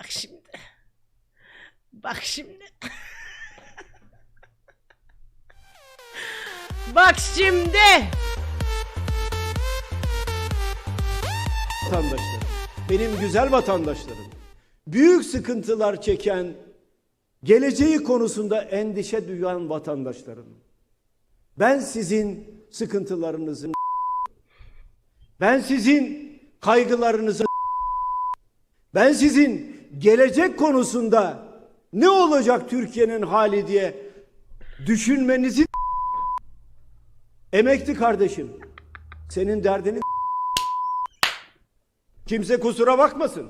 Bak şimdi. Bak şimdi. Bak şimdi. vatandaşlarım, benim güzel vatandaşlarım, büyük sıkıntılar çeken, geleceği konusunda endişe duyan vatandaşlarım. Ben sizin sıkıntılarınızın, ben sizin kaygılarınızın, ben sizin gelecek konusunda ne olacak Türkiye'nin hali diye düşünmenizi emekli kardeşim, senin derdini Kimse kusura bakmasın.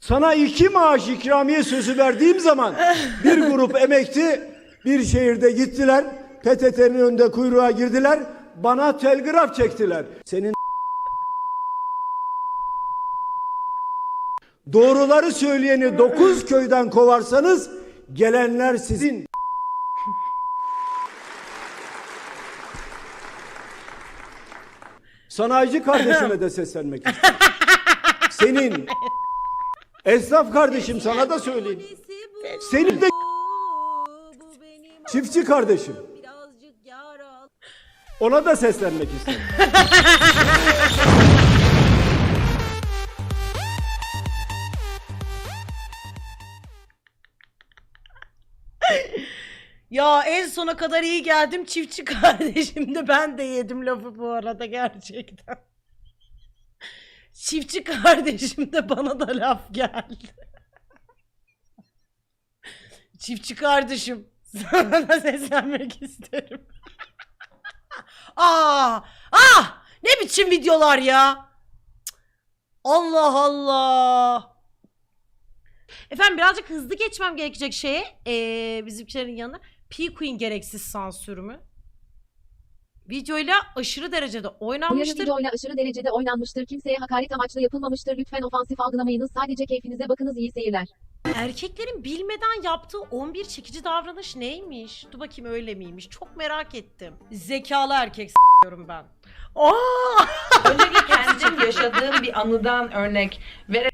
Sana iki maaş ikramiye sözü verdiğim zaman bir grup emekli bir şehirde gittiler. PTT'nin önünde kuyruğa girdiler. Bana telgraf çektiler. Senin doğruları söyleyeni dokuz köyden kovarsanız gelenler sizin. Sanayici kardeşime de seslenmek istiyorum. Senin esnaf kardeşim sana da söyleyeyim. Senin de çiftçi kardeşim. Ona da seslenmek istiyorum. Ya en sona kadar iyi geldim çiftçi kardeşim de ben de yedim lafı bu arada gerçekten. Çiftçi kardeşim de bana da laf geldi. Çiftçi kardeşim sana da seslenmek isterim. Aa, ah ne biçim videolar ya. Allah Allah. Efendim birazcık hızlı geçmem gerekecek şeye. Ee, bizimkilerin yanına. P Queen gereksiz sansürümü. Videoyla aşırı derecede Uyarı oynanmıştır. videoyla aşırı derecede oynanmıştır. Kimseye hakaret amaçlı yapılmamıştır. Lütfen ofansif algılamayınız. Sadece keyfinize bakınız. İyi seyirler. Erkeklerin bilmeden yaptığı 11 çekici davranış neymiş? Dur bakayım öyle miymiş? Çok merak ettim. Zekalı erkek s**yorum ben. Aa! Öncelikle kendim yaşadığım bir anıdan örnek vererek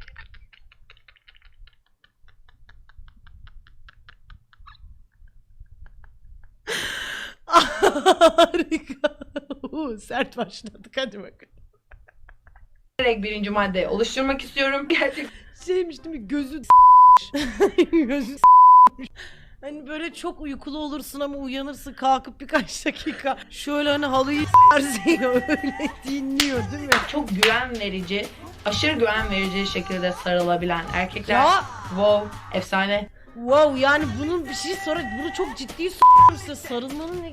Harika. Uu, sert başladık hadi bakalım. birinci maddeyi oluşturmak istiyorum. Gerçekten Şeymiş değil mi? Gözü Gözü Hani böyle çok uykulu olursun ama uyanırsın kalkıp birkaç dakika şöyle hani halıyı s**ersin öyle dinliyor değil mi? çok güven verici, aşırı güven verici şekilde sarılabilen erkekler. Ya Wow, efsane. wow yani bunun bir şey sonra bunu çok ciddi size sarılmanın ne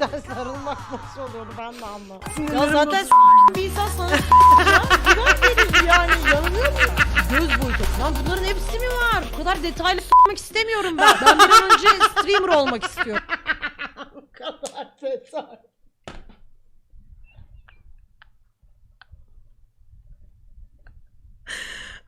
Güzel sarılmak nasıl oluyor ben de anlamadım. Ya zaten s**k bir insan sana verici yani yanılıyor muyum? Göz boyutu. Lan bunların hepsi mi var? Bu kadar detaylı s**mak istemiyorum ben. Ben bir an önce streamer olmak istiyorum. Bu kadar detay.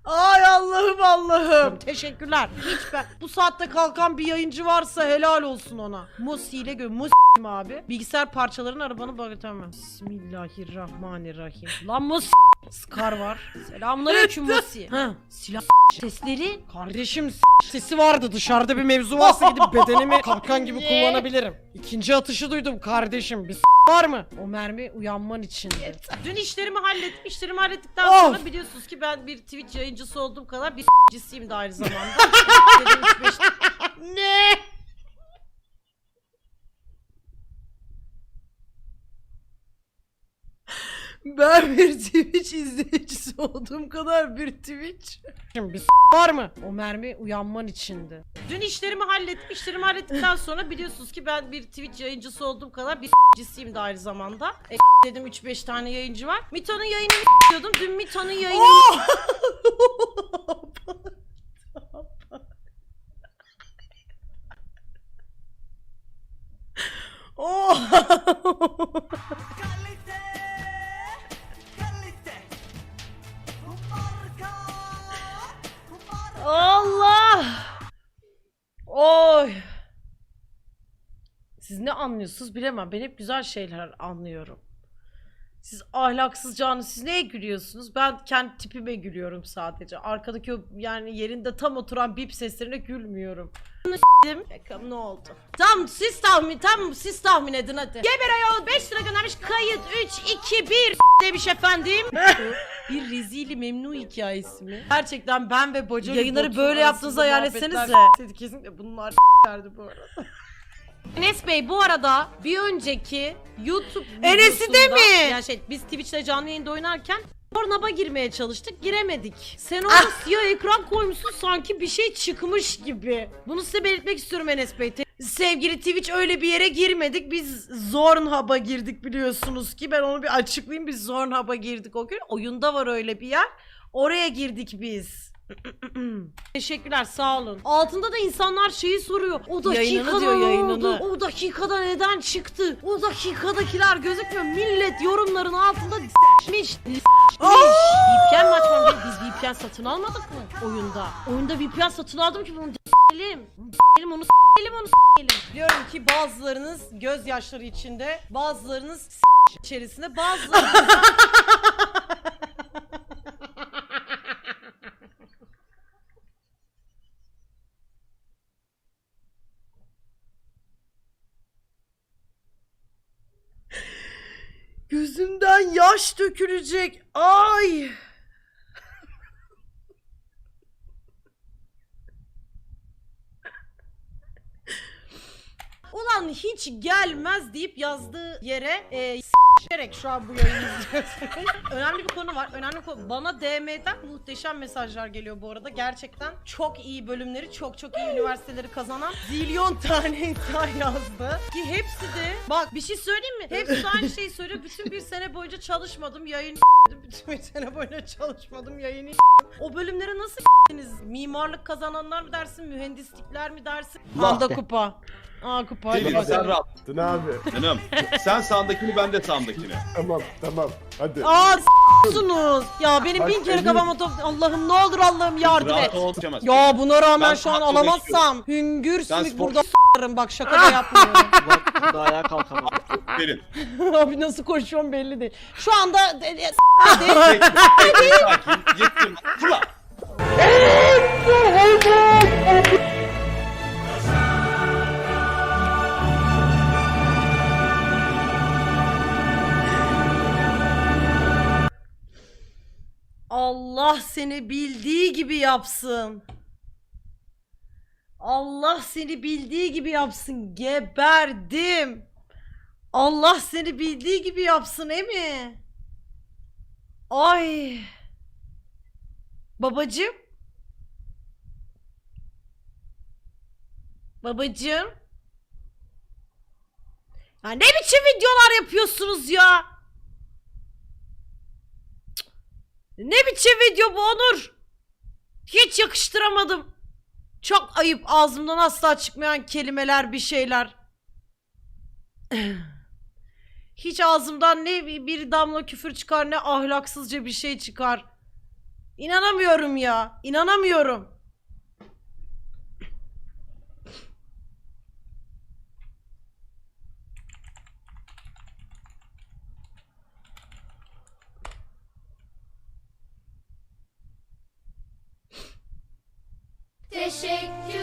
Ay Allah'ım Allah'ım. Teşekkürler. Hiç ben bu saatte kalkan bir yayıncı varsa helal olsun ona. Musi ile gö Musi abi. Bilgisayar parçalarını arabanı bagatamam. Bismillahirrahmanirrahim. Lan Musi Scar var. Selamünaleyküm Musi. Ha, silah sesleri kardeşim sesi vardı dışarıda bir mevzu varsa gidip bedenimi kapkan gibi kullanabilirim. İkinci atışı duydum kardeşim. Bir var mı? O mermi uyanman için. Dün işlerimi hallettim. İşlerimi hallettikten sonra biliyorsunuz ki ben bir Twitch yayıncısı olduğum kadar bir cisiyim de aynı zamanda. Dedim üç beş- ne? Ben bir Twitch izleyicisi olduğum kadar bir Twitch. Şimdi bir var mı? O mermi uyanman içindi. Dün işlerimi hallettim. İşlerimi hallettikten sonra biliyorsunuz ki ben bir Twitch yayıncısı olduğum kadar bir cisiyim de aynı zamanda. E, dedim 3-5 tane yayıncı var. Mito'nun yayınını diyordum. Dün Mito'nun yayınını... anlıyorsunuz bilemem. Ben hep güzel şeyler anlıyorum. Siz ahlaksızcağını siz neye gülüyorsunuz? Ben kendi tipime gülüyorum sadece. Arkadaki o yani yerinde tam oturan bip seslerine gülmüyorum. Bakalım ne oldu? Tamam siz tahmin tamam siz tahmin edin hadi. Geber ayol 5 lira göndermiş kayıt 3 2 1 demiş efendim. bir rezili memnu hikayesi mi? Gerçekten ben ve Boca Yayınları böyle yaptığınızı hayal etsenize. Kesinlikle bunlar s**lerdi bu arada. Enes Bey bu arada bir önceki YouTube Enes'i de videosunda- mi? Yani şey biz Twitch'te canlı yayında oynarken Pornhub'a girmeye çalıştık giremedik. Sen orada siyah ekran koymuşsun sanki bir şey çıkmış gibi. Bunu size belirtmek istiyorum Enes Bey. Te- Sevgili Twitch öyle bir yere girmedik. Biz Zornhub'a girdik biliyorsunuz ki. Ben onu bir açıklayayım. Biz Zornhub'a girdik o gün. Oyunda var öyle bir yer. Oraya girdik biz. Teşekkürler sağ olun. Altında da insanlar şeyi soruyor. O Yayınını dakikada diyor, ne yayınını. oldu? O dakikada neden çıktı? O dakikadakiler gözükmüyor. Millet yorumların altında s**miş. s**miş. VPN mi açmam gerek? Biz VPN satın almadık mı oyunda? Oyunda VPN satın aldım ki bunu s**elim. S**elim onu s**elim onu s**elim. Biliyorum ki bazılarınız gözyaşları içinde, bazılarınız s*** içerisinde, bazılarınız Gözümden yaş dökülecek. Ay. Ulan hiç gelmez deyip yazdığı yere e, s**erek şu an bu yayını izliyorsunuz. önemli bir konu var. Önemli bir konu. Bana DM'den muhteşem mesajlar geliyor bu arada. Gerçekten çok iyi bölümleri, çok çok iyi üniversiteleri kazanan zilyon tane insan yazdı. Ki hepsi de bak bir şey söyleyeyim mi? Hepsi aynı şeyi söylüyor. Bütün bir sene boyunca çalışmadım. Yayın bütün bir sene boyunca çalışmadım. Yayını o bölümlere nasıl? Mimarlık kazananlar mı dersin? Mühendislikler mi dersin? Anda kupa. Aa kupa. hadi Selim sen rahat. Tın abi. Canım sen sağındakini ben de sağımdakini. Tamam tamam. Hadi. Aa s**sunuz. Ya benim Bak, bin kere Emin- kafama top... Allah'ım ne olur Allah'ım yardım Rahat et. ol. Geçemez. Ya buna rağmen Ben şu an alamazsam hüngür sümük spor- burada s**arım bak şaka da yapmıyorum. Bak da ayağa kalkamam. Verin. Abi nasıl koşuyorum belli değil. Şu anda de- de- s*** Bekle, bekle, Sakin. Seni bildiği gibi yapsın. Allah seni bildiği gibi yapsın. Geberdim. Allah seni bildiği gibi yapsın emi. Ay. Babacım. Babacım. Ya ne biçim videolar yapıyorsunuz ya? Ne biçim video bu Onur? Hiç yakıştıramadım. Çok ayıp ağzımdan asla çıkmayan kelimeler bir şeyler. Hiç ağzımdan ne bir- damla küfür çıkar ne ahlaksızca bir şey çıkar. İnanamıyorum ya. İnanamıyorum. shake